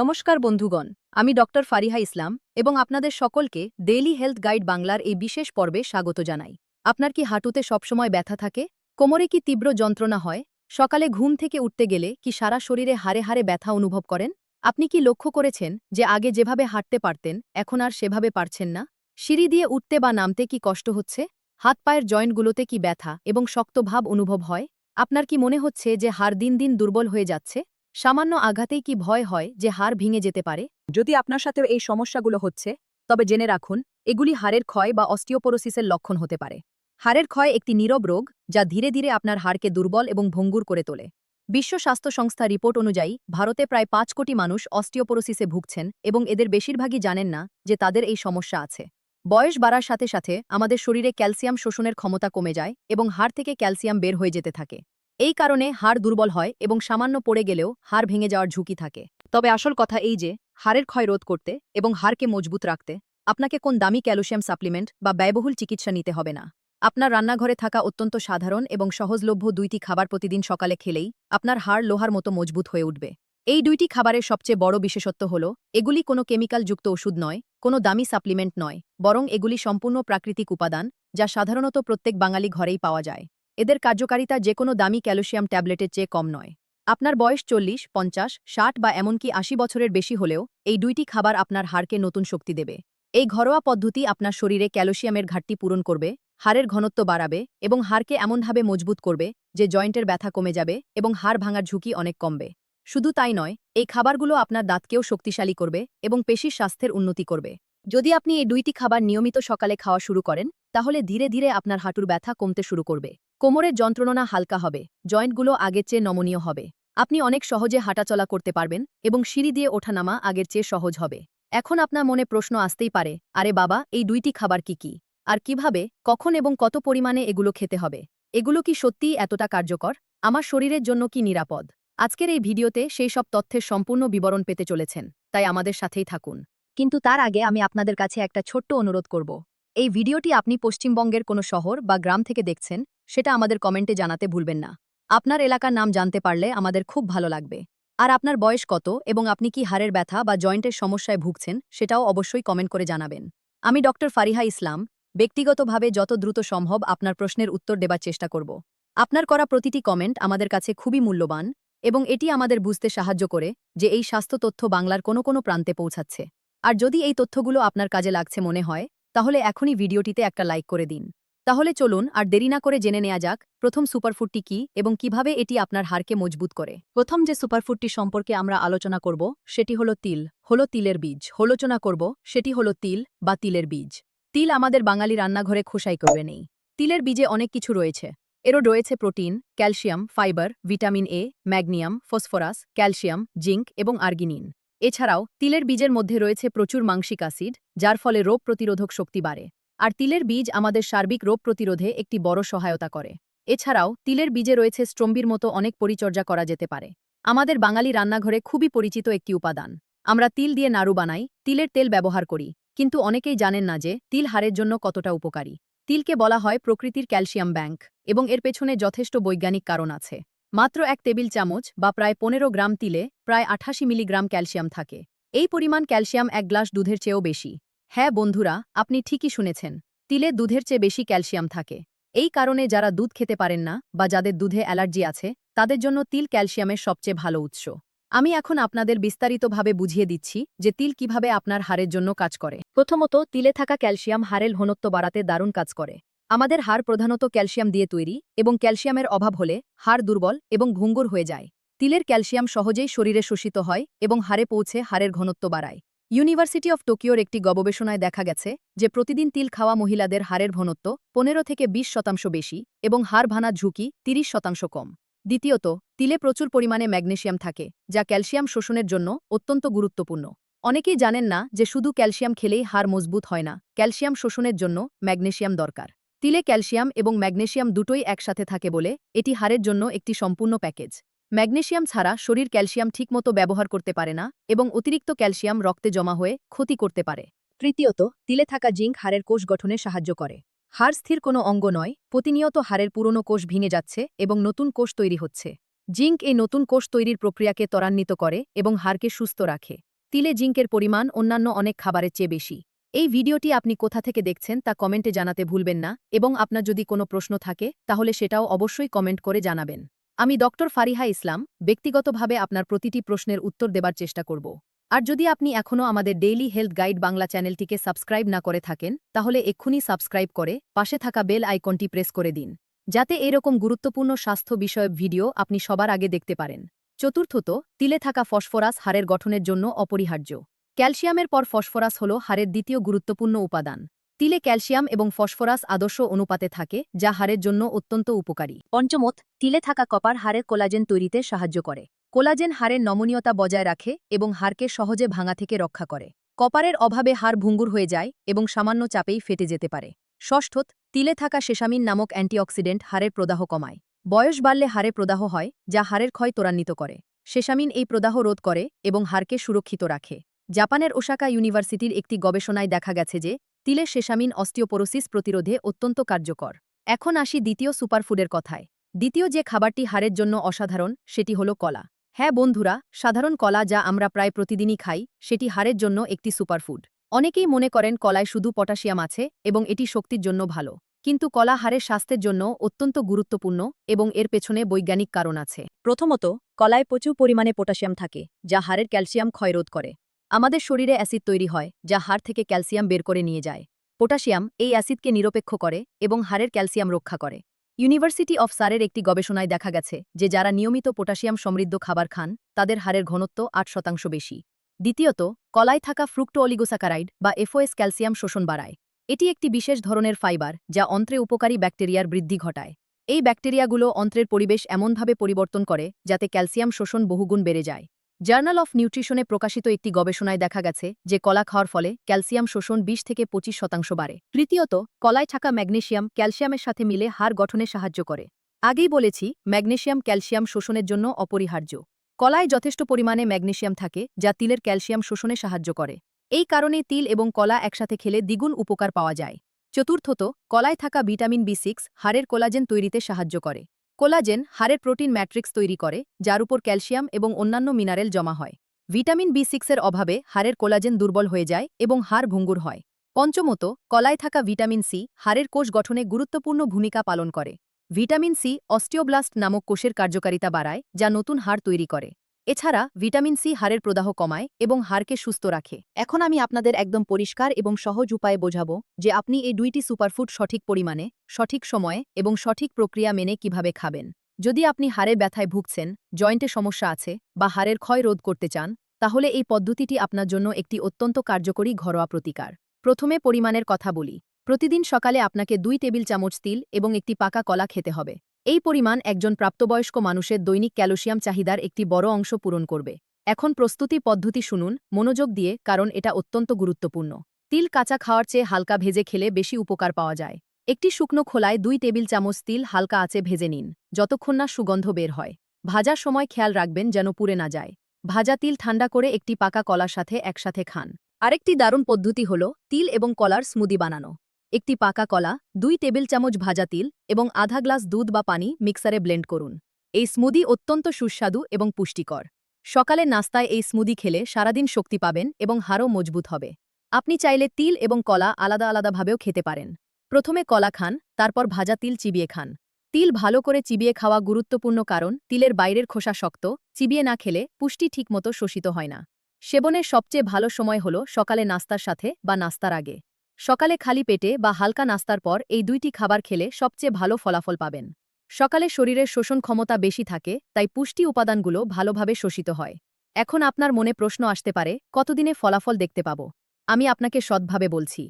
নমস্কার বন্ধুগণ, আমি ডক্টর ফারিহা ইসলাম এবং আপনাদের সকলকে ডেইলি হেলথ গাইড বাংলার এই বিশেষ পর্বে স্বাগত জানাই। আপনার কি হাঁটুতে সবসময় ব্যথা থাকে? কোমরে কি তীব্র যন্ত্রণা হয়? সকালে ঘুম থেকে উঠতে গেলে কি সারা শরীরে হারে হারে ব্যথা অনুভব করেন? আপনি কি লক্ষ্য করেছেন যে আগে যেভাবে হাঁটতে পারতেন, এখন আর সেভাবে পারছেন না? সিঁড়ি দিয়ে উঠতে বা নামতে কি কষ্ট হচ্ছে? হাত পায়ের জয়েন্টগুলোতে কি ব্যথা এবং শক্ত ভাব অনুভব হয়? আপনার কি মনে হচ্ছে যে হাড় দিন দিন দুর্বল হয়ে যাচ্ছে? সামান্য আঘাতেই কি ভয় হয় যে হাড় ভেঙে যেতে পারে? যদি আপনার সাথে এই সমস্যাগুলো হচ্ছে, তবে জেনে রাখুন, এগুলি হাড়ের ক্ষয় বা অস্টিওপোরোসিসের লক্ষণ হতে পারে। হাড়ের ক্ষয় একটি নীরব রোগ, যা ধীরে ধীরে আপনার হাড়কে দুর্বল এবং ভঙ্গুর করে তোলে। বিশ্ব স্বাস্থ্য সংস্থা রিপোর্ট অনুযায়ী, ভারতে প্রায় পাঁচ কোটি মানুষ অস্টিওপোরোসিসে ভুগছেন এবং এদের বেশিরভাগই জানেন না যে তাদের এই সমস্যা আছে। বয়স বাড়ার সাথে সাথে আমাদের শরীরে ক্যালসিয়াম শোষণের ক্ষমতা কমে যায় এবং হাড় থেকে ক্যালসিয়াম বের হয়ে যেতে থাকে। এই কারণে হাড় দুর্বল হয় এবং সামান্য পড়ে গেলেও হাড় ভেঙে যাওয়ার ঝুঁকি থাকে। তবে আসল কথা এই যে, হাড়ের ক্ষয় রোধ করতে এবং হাড়কে মজবুত রাখতে আপনাকে কোন দামি ক্যালসিয়াম সাপ্লিমেন্ট বা ব্যয়বহুল চিকিৎসা নিতে হবে না। আপনার রান্নাঘরে থাকা অত্যন্ত সাধারণ এবং সহজলভ্য দুইটি খাবার প্রতিদিন সকালে খেলেই আপনার হাড় লোহার মতো মজবুত হয়ে উঠবে। এই দুইটি খাবারের সবচেয়ে বড় বিশেষত্ব হল, এগুলি কোনো কেমিক্যালযুক্ত ওষুধ নয়, কোনো দামি সাপ্লিমেন্ট নয়, বরং এগুলি সম্পূর্ণ প্রাকৃতিক উপাদান যা সাধারণত প্রত্যেক বাঙালি ঘরেই পাওয়া যায়। এদের কার্যকারিতা যে কোনো দামি ক্যালসিয়াম ট্যাবলেটের চেয়ে কম নয়। আপনার বয়স চল্লিশ, পঞ্চাশ, ষাট বা এমনকি আশি বছরের বেশি হলেও এই দুইটি খাবার আপনার হাড়কে নতুন শক্তি দেবে। এই ঘরোয়া পদ্ধতি আপনার শরীরে ক্যালসিয়ামের ঘাটতি পূরণ করবে, হাড়ের ঘনত্ব বাড়াবে এবং হাড়কে এমনভাবে মজবুত করবে যে জয়েন্টের ব্যথা কমে যাবে এবং হাড় ভাঙার ঝুঁকি অনেক কমবে। শুধু তাই নয়, এই খাবারগুলো আপনার দাঁতকেও শক্তিশালী করবে এবং পেশির স্বাস্থ্যের উন্নতি করবে। যদি আপনি এই দুইটি খাবার নিয়মিত সকালে খাওয়া শুরু করেন, তাহলে ধীরে ধীরে আপনার হাঁটুর ব্যথা কমতে শুরু করবে। কোমরের যন্ত্রণা হালকা হবে, জয়েন্টগুলো আগের চেয়ে নমনীয় হবে। আপনি অনেক সহজে হাঁটাচলা করতে পারবেন এবং সিঁড়ি দিয়ে ওঠানামা আগের চেয়ে সহজ হবে। এখন আপনার মনে প্রশ্ন আসতেই পারে, আরে বাবা, এই দুইটি খাবার কি কি? আর কীভাবে, কখন এবং কত পরিমাণে এগুলো খেতে হবে? এগুলো কি সত্যিই এতটা কার্যকর? আমার শরীরের জন্য কি নিরাপদ? আজকের এই ভিডিওতে সেই সব তথ্যের সম্পূর্ণ বিবরণ পেতে চলেছেন, তাই আমাদের সাথেই থাকুন। কিন্তু তার আগে আমি আপনাদের কাছে একটা ছোট্ট অনুরোধ করব। এই ভিডিওটি আপনি পশ্চিমবঙ্গের কোনো শহর বা গ্রাম থেকে দেখছেন সেটা আমাদের কমেন্টে জানাতে ভুলবেন না। আপনার এলাকার নাম জানতে পারলে আমাদের খুব ভালো লাগবে। আর আপনার বয়স কত এবং আপনি কি হাড়ের ব্যথা বা জয়েন্টের সমস্যায় ভুগছেন সেটাও অবশ্যই কমেন্ট করে জানাবেন। আমি ডক্টর ফারিহা ইসলাম, ব্যক্তিগতভাবে যত দ্রুত সম্ভব আপনার প্রশ্নের উত্তর দেবার চেষ্টা করব। আপনার করা প্রতিটি কমেন্ট আমাদের কাছে খুবই মূল্যবান এবং এটি আমাদের বুঝতে সাহায্য করে যে এই স্বাস্থ্য তথ্য বাংলার কোনো কোনো প্রান্তে পৌঁছাচ্ছে। আর যদি এই তথ্যগুলো আপনার কাজে লাগছে মনে হয়, তাহলে এখনই ভিডিওটিতে একটা লাইক করে দিন। তাহলে চলুন আর দেরি না করে জেনে নেওয়া যাক, প্রথম সুপারফুডটি কি এবং কীভাবে এটি আপনার হাড়কে মজবুত করে। প্রথম যে সুপারফুডটি সম্পর্কে আমরা আলোচনা করব, সেটি হলো তিল, হলো তিলের বীজ। হলোচনা করব, সেটি হলো তিল বা তিলের বীজ। তিল আমাদের বাঙালি রান্নাঘরে খোসাই করবে নেই। তিলের বীজে অনেক কিছু রয়েছে। এরও রয়েছে protein, calcium, fibre, vitamin A magnesium phosphorus, calcium, zinc এবং আর্গিনিন। এছাড়াও তিলের বীজের মধ্যে রয়েছে প্রচুর মাংসিক অ্যাসিড, যার ফলে রোগ প্রতিরোধক শক্তি বাড়ে। আর তিলের বীজ আমাদের সার্বিক রোগ প্রতিরোধে একটি বড় সহায়তা করে। এছাড়াও, তিলের বীজে রয়েছে স্ট্রম্বির মতো অনেক পরিচর্যা করা যেতে পারে। আমাদের বাঙালি রান্নাঘরে খুবই পরিচিত একটি উপাদান। আমরা তিল দিয়ে নাড়ু বানাই, তিলের তেল ব্যবহার করি, কিন্তু অনেকেই জানেন না যে তিল হাড়ের জন্য কতটা উপকারী। তিলকে বলা হয় প্রকৃতির ক্যালসিয়াম ব্যাংক, এবং এর পেছনে যথেষ্ট বৈজ্ঞানিক কারণ আছে। মাত্র এক টেবিল চামচ বা প্রায় পনেরো গ্রাম তিলে প্রায় আঠাশি মিলিগ্রাম ক্যালসিয়াম থাকে। এই পরিমাণ ক্যালসিয়াম এক গ্লাস দুধের চেয়েও বেশি। হ্যাঁ বন্ধুরা, আপনি ঠিকই শুনেছেন, তিলে দুধের চেয়ে বেশি ক্যালসিয়াম থাকে। এই কারণে যারা দুধ খেতে পারেন না বা যাদের দুধে অ্যালার্জি আছে, তাদের জন্য তিল ক্যালসিয়ামের সবচেয়ে ভালো উৎস। আমি এখন আপনাদের বিস্তারিতভাবে বুঝিয়ে দিচ্ছি যে তিল কীভাবে আপনার হাড়ের জন্য কাজ করে। প্রথমত, তিলে থাকা ক্যালসিয়াম হাড়ের ঘনত্ব বাড়াতে দারুণ কাজ করে। আমাদের হাড় প্রধানত ক্যালসিয়াম দিয়ে তৈরি এবং ক্যালসিয়ামের অভাব হলে হাড় দুর্বল এবং ঘুঙ্গুর হয়ে যায়। তিলের ক্যালসিয়াম সহজেই শরীরে শোষিত হয় এবং হাড়ে পৌঁছে হাড়ের ঘনত্ব বাড়ায়। ইউনিভার্সিটি অফ টোকিওর একটি গবেষণায় দেখা গেছে যে প্রতিদিন তিল খাওয়া মহিলাদের হাড়ের ঘনত্ব পনেরো থেকে ২০ শতাংশ বেশি এবং হাড় ভানার ঝুঁকি ৩০ শতাংশ কম। দ্বিতীয়ত, তিলে প্রচুর পরিমাণে ম্যাগনেশিয়াম থাকে, যা ক্যালসিয়াম শোষণের জন্য অত্যন্ত গুরুত্বপূর্ণ। অনেকেই জানেন না যে শুধু ক্যালসিয়াম খেলেই হাড় মজবুত হয় না, ক্যালসিয়াম শোষণের জন্য ম্যাগনেশিয়াম দরকার। তিলে ক্যালসিয়াম এবং ম্যাগনেশিয়াম দুটোই একসাথে থাকে বলে এটি হাড়ের জন্য একটি সম্পূর্ণ প্যাকেজ। ম্যাগনেশিয়াম ছাড়া শরীর ক্যালসিয়াম ঠিকমতো ব্যবহার করতে পারে না এবং অতিরিক্ত ক্যালসিয়াম রক্তে জমা হয়ে ক্ষতি করতে পারে। তৃতীয়ত, তিলে থাকা জিঙ্ক হাড়ের কোষ গঠনে সাহায্য করে। হাড় স্থির কোনো অঙ্গ নয়, প্রতিনিয়ত হাড়ের পুরনো কোষ ভেঙে যাচ্ছে এবং নতুন কোষ তৈরি হচ্ছে। জিঙ্ক এই নতুন কোষ তৈরির প্রক্রিয়াকে ত্বরান্বিত করে এবং হাড়কে সুস্থ রাখে। তিলে জিঙ্কের পরিমাণ অন্যান্য অনেক খাবারের চেয়ে বেশি। এই ভিডিওটি আপনি কোথা থেকে দেখছেন তা কমেন্টে জানাতে ভুলবেন না এবং আপনার যদি কোনো প্রশ্ন থাকে, তাহলে সেটাও অবশ্যই কমেন্ট করে জানাবেন। আমি ডক্টর ফারিহা ইসলাম, ব্যক্তিগতভাবে আপনার প্রতিটি প্রশ্নের উত্তর দেবার চেষ্টা করব। আর যদি আপনি এখনও আমাদের ডেইলি হেলথ গাইড বাংলা চ্যানেলটিকে সাবস্ক্রাইব না করে থাকেন, তাহলে এক্ষুনি সাবস্ক্রাইব করে পাশে থাকা বেল আইকনটি প্রেস করে দিন, যাতে এরকম গুরুত্বপূর্ণ স্বাস্থ্য বিষয়ক ভিডিও আপনি সবার আগে দেখতে পারেন। চতুর্থত, তিলে থাকা ফসফরাস হাড়ের গঠনের জন্য অপরিহার্য। ক্যালসিয়ামের পর ফসফরাস হল হাড়ের দ্বিতীয় গুরুত্বপূর্ণ উপাদান। তিলে ক্যালসিয়াম এবং ফসফরাস আদর্শ অনুপাতে থাকে, যা হাড়ের জন্য অত্যন্ত উপকারী। পঞ্চমত, তিলে থাকা কপার হাড়ের কোলাজেন তৈরিতে সাহায্য করে। কোলাজেন হাড়ের নমনীয়তা বজায় রাখে এবং হাড়কে সহজে ভাঙা থেকে রক্ষা করে। কপারের অভাবে হাড় ভঙ্গুর হয়ে যায় এবং সামান্য চাপেই ফেটে যেতে পারে। ষষ্ঠত, তিলে থাকা সেসামিন নামক অ্যান্টিঅক্সিডেন্ট হাড়ের প্রদাহ কমায়। বয়স বাড়লে হাড়ে প্রদাহ হয়, যা হাড়ের ক্ষয় ত্বরান্বিত করে। সেসামিন এই প্রদাহ রোধ করে এবং হাড়কে সুরক্ষিত রাখে। জাপানের ওসাকা ইউনিভার্সিটির একটি গবেষণায় দেখা গেছে যে তিলের সেসামিন অস্টিওপোরোসিস প্রতিরোধে অত্যন্ত কার্যকর। এখন আসি দ্বিতীয় সুপারফুডের কথায়। দ্বিতীয় যে খাবারটি হাড়ের জন্য অসাধারণ, সেটি হল কলা। হ্যাঁ বন্ধুরা, সাধারণ কলা যা আমরা প্রায় প্রতিদিনই খাই, সেটি হাড়ের জন্য একটি সুপারফুড। অনেকেই মনে করেন কলায় শুধু পটাশিয়াম আছে এবং এটি শক্তির জন্য ভালো। কিন্তু কলা হাড়ের স্বাস্থ্যের জন্য অত্যন্ত গুরুত্বপূর্ণ এবং এর পেছনে বৈজ্ঞানিক কারণ আছে। প্রথমত, কলায় প্রচুর পরিমাণে পটাশিয়াম থাকে, যা হাড়ের ক্যালসিয়াম ক্ষয়রোধ করে। আমাদের শরীরে অ্যাসিড তৈরি হয়, যা হাড় থেকে ক্যালসিয়াম বের করে নিয়ে যায়। পটাশিয়াম এই অ্যাসিডকে নিরপেক্ষ করে এবং হাড়ের ক্যালসিয়াম রক্ষা করে। ইউনিভার্সিটি অফ সারের একটি গবেষণায় দেখা গেছে যে যারা নিয়মিত পটাশিয়াম সমৃদ্ধ খাবার খান, তাদের হাড়ের ঘনত্ব আট শতাংশ বেশি। দ্বিতীয়ত, কলায় থাকা ফ্রুক্টো অলিগোসাকারাইড বা এফওএস ক্যালসিয়াম শোষণ বাড়ায়। এটি একটি বিশেষ ধরনের ফাইবার যা অন্ত্রে উপকারী ব্যাকটেরিয়ার বৃদ্ধি ঘটায়। এই ব্যাকটেরিয়াগুলো অন্ত্রের পরিবেশ এমনভাবে পরিবর্তন করে যাতে ক্যালসিয়াম শোষণ বহুগুণ বেড়ে যায়। জার্নাল অফ নিউট্রিশনে প্রকাশিত একটি গবেষণায় দেখা গেছে যে কলা খাওয়ার ফলে ক্যালসিয়াম শোষণ বিশ থেকে পঁচিশ শতাংশ বাড়ে। তৃতীয়ত, কলায় থাকা ম্যাগনেশিয়াম ক্যালসিয়ামের সাথে মিলে হাড় গঠনে সাহায্য করে। আগেই বলেছি, ম্যাগনেশিয়াম ক্যালসিয়াম শোষণের জন্য অপরিহার্য। কলায় যথেষ্ট পরিমাণে ম্যাগনেশিয়াম থাকে, যা তিলের ক্যালসিয়াম শোষণে সাহায্য করে। এই কারণে তিল এবং কলা একসাথে খেলে দ্বিগুণ উপকার পাওয়া যায়। চতুর্থত, কলায় থাকা ভিটামিন বি সিক্স, হাড়ের কোলাজেন তৈরিতে সাহায্য করে। কোলাজেন হাড়ের প্রোটিন ম্যাট্রিক্স তৈরি করে, যার উপর ক্যালসিয়াম এবং অন্যান্য মিনারেল জমা হয়। ভিটামিন বি সিক্সের অভাবে হাড়ের কোলাজেন দুর্বল হয়ে যায় এবং হাড় ভঙ্গুর হয়। পঞ্চমত, কলায় থাকা ভিটামিন সি হাড়ের কোষ গঠনে গুরুত্বপূর্ণ ভূমিকা পালন করে। ভিটামিন সি অস্টিওব্লাস্ট নামক কোষের কার্যকারিতা বাড়ায়, যা নতুন হাড় তৈরি করে। এছাড়া ভিটামিন সি হাড়ের প্রদাহ কমায় এবং হাড়কে সুস্থ রাখে। এখন আমি আপনাদের একদম পরিষ্কার এবং সহজ উপায়ে বোঝাবো যে আপনি এই দুইটি সুপারফুড সঠিক পরিমাণে, সঠিক সময়ে এবং সঠিক প্রক্রিয়া মেনে কীভাবে খাবেন। যদি আপনি হাড়ের ব্যথায় ভুগছেন, জয়েন্টে সমস্যা আছে বা হাড়ের ক্ষয় রোধ করতে চান, তাহলে এই পদ্ধতিটি আপনার জন্য একটি অত্যন্ত কার্যকরী ঘরোয়া প্রতিকার। প্রথমে পরিমাণের কথা বলি। প্রতিদিন সকালে আপনাকে দুই টেবিল চামচ তিল এবং একটি পাকা কলা খেতে হবে। এই পরিমাণ একজন প্রাপ্তবয়স্ক মানুষের দৈনিক ক্যালসিয়াম চাহিদার একটি বড় অংশ পূরণ করবে। এখন প্রস্তুতি পদ্ধতি শুনুন, মনোযোগ দিয়ে, কারণ এটা অত্যন্ত গুরুত্বপূর্ণ। তিল কাঁচা খাওয়ার চেয়ে হালকা ভেজে খেলে বেশি উপকার পাওয়া যায়। একটি শুকনো খোলায় দুই টেবিল চামচ তিল হালকা আঁচে ভেজে নিন, যতক্ষণ না সুগন্ধ বের হয়। ভাজার সময় খেয়াল রাখবেন যেন পুড়ে না যায়। ভাজা তিল ঠান্ডা করে একটি পাকা কলার সাথে একসাথে খান। আরেকটি দারুণ পদ্ধতি হল, তিল এবং কলার স্মুদি বানানো। একটি পাকা কলা, দুই টেবিল চামচ ভাজা তিল এবং আধা গ্লাস দুধ বা পানি মিক্সারে ব্লেন্ড করুন। এই স্মুদি অত্যন্ত সুস্বাদু এবং পুষ্টিকর। সকালে নাস্তায় এই স্মুদি খেলে সারাদিন শক্তি পাবেন এবং হাড়ও মজবুত হবে। আপনি চাইলে তিল এবং কলা আলাদা আলাদাভাবেও খেতে পারেন। প্রথমে কলা খান, তারপর ভাজা তিল চিবিয়ে খান। তিল ভালো করে চিবিয়ে খাওয়া গুরুত্বপূর্ণ কারণ তিলের বাইরের খোসা শক্ত, চিবিয়ে না খেলে পুষ্টি ঠিকমতো শোষিত হয় না। সেবনের সবচেয়ে ভালো সময় হল সকালে নাস্তার সাথে বা নাস্তার আগে। সকালে খালি পেটে বা হালকা নাস্তার পর এই দুইটি খাবার খেলে সবচেয়ে ভালো ফলাফল পাবেন। সকালে শরীরের শোষণ ক্ষমতা বেশি থাকে, তাই পুষ্টি উপাদানগুলো ভালোভাবে শোষিত হয়। এখন আপনার মনে প্রশ্ন আসতে পারে, কতদিনে ফলাফল দেখতে পাব? আমি আপনাকে সৎভাবে বলছি,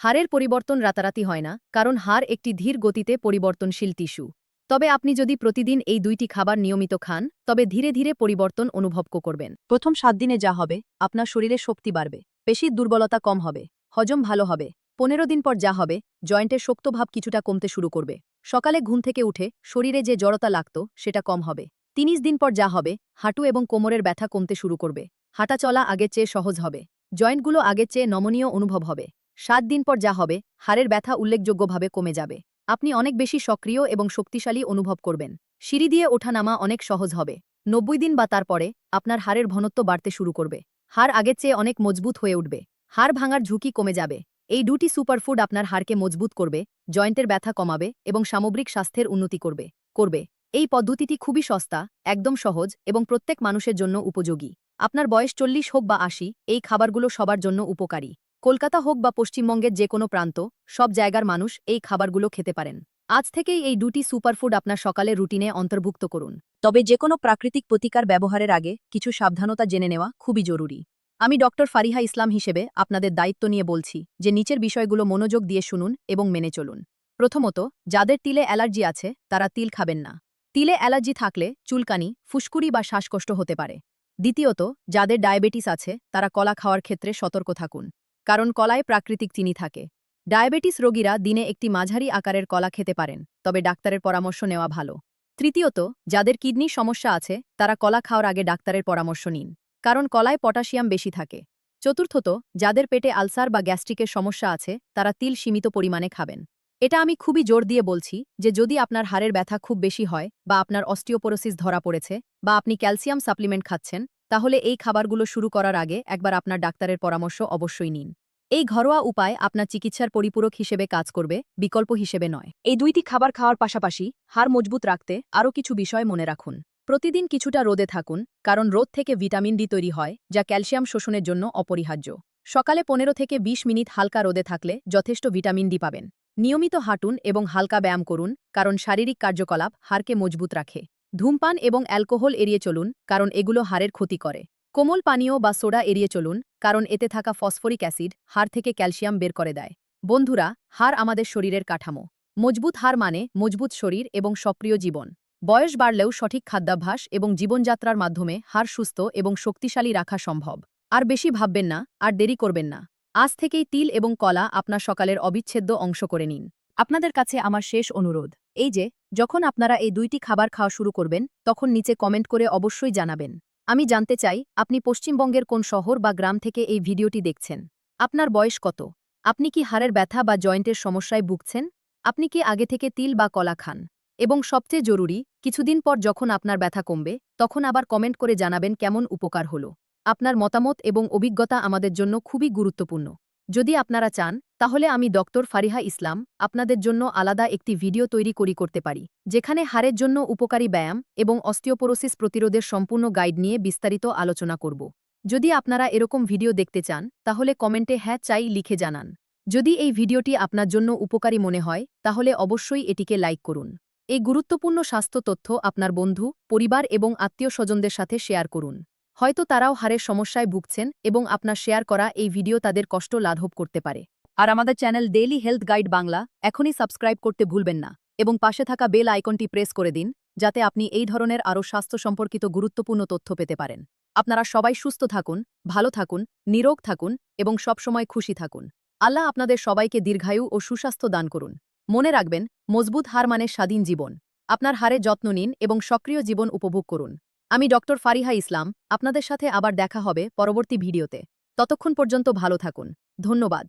হাড়ের পরিবর্তন রাতারাতি হয় না, কারণ হাড় একটি ধীর গতিতে পরিবর্তনশীল টিস্যু। তবে আপনি যদি প্রতিদিন এই দুইটি খাবার নিয়মিত খান, তবে ধীরে ধীরে পরিবর্তন অনুভব করবেন। প্রথম সাত দিনে যা হবে, আপনার শরীরে শক্তি বাড়বে, পেশির দুর্বলতা কম হবে। হজম ভালো হবে। পনেরো দিন পর যা হবে, জয়েন্টের শক্তভাব কিছুটা কমতে শুরু করবে। সকালে ঘুম থেকে উঠে শরীরে যে জড়তা লাগত, সেটা কম হবে। তিরিশ দিন পর যা হবে, হাঁটু এবং কোমরের ব্যথা কমতে শুরু করবে। হাঁটা চলা আগের চেয়ে সহজ হবে। জয়েন্টগুলো আগের চেয়ে নমনীয় অনুভব হবে। সাত দিন পর যা হবে, হাড়ের ব্যথা উল্লেখযোগ্যভাবে কমে যাবে। আপনি অনেক বেশি সক্রিয় এবং শক্তিশালী অনুভব করবেন। সিঁড়ি দিয়ে ওঠা নামা অনেক সহজ হবে। নব্বই দিন বা তারপরে, আপনার হাড়ের ঘনত্ব বাড়তে শুরু করবে। হাড় আগের চেয়ে অনেক মজবুত হয়ে উঠবে। হাড় ভাঙার ঝুঁকি কমে যাবে। এই দুটি সুপারফুড আপনার হাড়কে মজবুত করবে, জয়েন্টের ব্যথা কমাবে এবং সামগ্রিক স্বাস্থ্যের উন্নতি করবে করবে। এই পদ্ধতিটি খুবই সস্তা, একদম সহজ এবং প্রত্যেক মানুষের জন্য উপযোগী। আপনার বয়স চল্লিশ হোক বা আশি, এই খাবারগুলো সবার জন্য উপকারী। কলকাতা হোক বা পশ্চিমবঙ্গের যে কোনো প্রান্ত, সব জায়গার মানুষ এই খাবারগুলো খেতে পারেন। আজ থেকেই এই দুটি সুপারফুড আপনার সকালে রুটিনে অন্তর্ভুক্ত করুন। তবে যে কোনো প্রাকৃতিক প্রতিকার ব্যবহারের আগে কিছু সাবধানতা জেনে নেওয়া খুবই জরুরি। আমি ডক্টর ফারিহা ইসলাম হিসেবে আপনাদের দায়িত্ব নিয়ে বলছি যে নিচের বিষয়গুলো মনোযোগ দিয়ে শুনুন এবং মেনে চলুন। প্রথমত, যাদের তিলে অ্যালার্জি আছে, তারা তিল খাবেন না। তিলে অ্যালার্জি থাকলে চুলকানি, ফুসকুড়ি বা শ্বাসকষ্ট হতে পারে। দ্বিতীয়ত, যাদের ডায়াবেটিস আছে, তারা কলা খাওয়ার ক্ষেত্রে সতর্ক থাকুন, কারণ কলায় প্রাকৃতিক চিনি থাকে। ডায়াবেটিস রোগীরা দিনে একটি মাঝারি আকারের কলা খেতে পারেন, তবে ডাক্তারের পরামর্শ নেওয়া ভালো। তৃতীয়ত, যাদের কিডনির সমস্যা আছে, তারা কলা খাওয়ার আগে ডাক্তারের পরামর্শ নিন। কারণ কলায় পটাশিয়াম বেশি থাকে। চতুর্থত, যাদের পেটে আলসার বা গ্যাস্ট্রিকের সমস্যা আছে, তারা তিল সীমিত পরিমাণে খাবেন। এটা আমি খুবই জোর দিয়ে বলছি যে যদি আপনার হাড়ের ব্যথা খুব বেশি হয় বা আপনার অস্টিওপোরোসিস ধরা পড়েছে বা আপনি ক্যালসিয়াম সাপ্লিমেন্ট খাচ্ছেন, তাহলে এই খাবারগুলো শুরু করার আগে একবার আপনার ডাক্তারের পরামর্শ অবশ্যই নিন। এই ঘরোয়া উপায় আপনার চিকিৎসার পরিপূরক হিসেবে কাজ করবে, বিকল্প হিসেবে নয়। এই দুইটি খাবার খাওয়ার পাশাপাশি হাড় মজবুত রাখতে আরও কিছু বিষয় মনে রাখুন। প্রতিদিন কিছুটা রোদে থাকুন, কারণ রোদ থেকে ভিটামিন ডি তৈরি হয়, যা ক্যালসিয়াম শোষণের জন্য অপরিহার্য। সকালে পনেরো থেকে ২০ মিনিট হালকা রোদে থাকলে যথেষ্ট ভিটামিন ডি পাবেন। নিয়মিত হাঁটুন এবং হালকা ব্যায়াম করুন, কারণ শারীরিক কার্যকলাপ হাড়কে মজবুত রাখে। ধূমপান এবং অ্যালকোহল এড়িয়ে চলুন, কারণ এগুলো হাড়ের ক্ষতি করে। কোমল পানীয় বা সোডা এড়িয়ে চলুন, কারণ এতে থাকা ফসফরিক অ্যাসিড হাড় থেকে ক্যালসিয়াম বের করে দেয়। বন্ধুরা, হাড় আমাদের শরীরের কাঠামো। মজবুত হাড় মানে মজবুত শরীর এবং সক্রিয় জীবন। বয়স বাড়লেও সঠিক খাদ্যাভ্যাস এবং জীবনযাত্রার মাধ্যমে হার সুস্থ এবং শক্তিশালী রাখা সম্ভব। আর বেশি ভাববেন না, আর দেরি করবেন না। আজ থেকেই তিল এবং কলা আপনার সকালের অবিচ্ছেদ্য অংশ করে নিন। আপনাদের কাছে আমার শেষ অনুরোধ, এই যে, যখন আপনারা এই দুইটি খাবার খাওয়া শুরু করবেন, তখন নিচে কমেন্ট করে অবশ্যই জানাবেন। আমি জানতে চাই, আপনি পশ্চিমবঙ্গের কোন শহর বা গ্রাম থেকে এই ভিডিওটি দেখছেন? আপনার বয়স কত? আপনি কি হাড়ের ব্যথা বা জয়েন্টের সমস্যায় ভুগছেন? আপনি কি আগে থেকে তিল বা কলা খান? এবং সবচেয়ে জরুরি, কিছুদিন পর যখন আপনার ব্যথা কমবে, তখন আবার কমেন্ট করে জানাবেন কেমন উপকার হলো। আপনার মতামত এবং অভিজ্ঞতা আমাদের জন্য খুবই গুরুত্বপূর্ণ। যদি আপনারা চান, তাহলে আমি ডক্টর ফারিহা ইসলাম আপনাদের জন্য আলাদা একটি ভিডিও তৈরি করি করতে পারি, যেখানে হাড়ের জন্য উপকারী ব্যায়াম এবং অস্টিওপোরোসিস প্রতিরোধের সম্পূর্ণ গাইড নিয়ে বিস্তারিত আলোচনা করব। যদি আপনারা এরকম ভিডিও দেখতে চান, তাহলে কমেন্টে হ্যাঁ চাই লিখে জানান। যদি এই ভিডিওটি আপনার জন্য উপকারী মনে হয়, তাহলে অবশ্যই এটিকে লাইক করুন। এই গুরুত্বপূর্ণ স্বাস্থ্য তথ্য আপনার বন্ধু, পরিবার এবং আত্মীয় স্বজনদের সাথে শেয়ার করুন। হয়তো তারাও হাড়ের সমস্যায় ভুগছেন এবং আপনার শেয়ার করা এই ভিডিও তাদের কষ্ট লাঘব করতে পারে। আর আমাদের channel daily health guide Bangla এখনই সাবস্ক্রাইব করতে ভুলবেন না এবং পাশে থাকা বেল আইকনটি প্রেস করে দিন, যাতে আপনি এই ধরনের আরও স্বাস্থ্য সম্পর্কিত গুরুত্বপূর্ণ তথ্য পেতে পারেন। আপনারা সবাই সুস্থ থাকুন, ভালো থাকুন, নিরোগ থাকুন এবং সবসময় খুশি থাকুন। আল্লাহ আপনাদের সবাইকে দীর্ঘায়ু ও সুস্বাস্থ্য দান করুন। মনে রাখবেন, মজবুত হার মানে স্বাধীন জীবন। আপনার হারে যত্ন নিন এবং সক্রিয় জীবন উপভোগ করুন। আমি ডক্টর ফারিহা ইসলাম, আপনাদের সাথে আবার দেখা হবে পরবর্তী ভিডিওতে। ততক্ষণ পর্যন্ত ভালো থাকুন। ধন্যবাদ।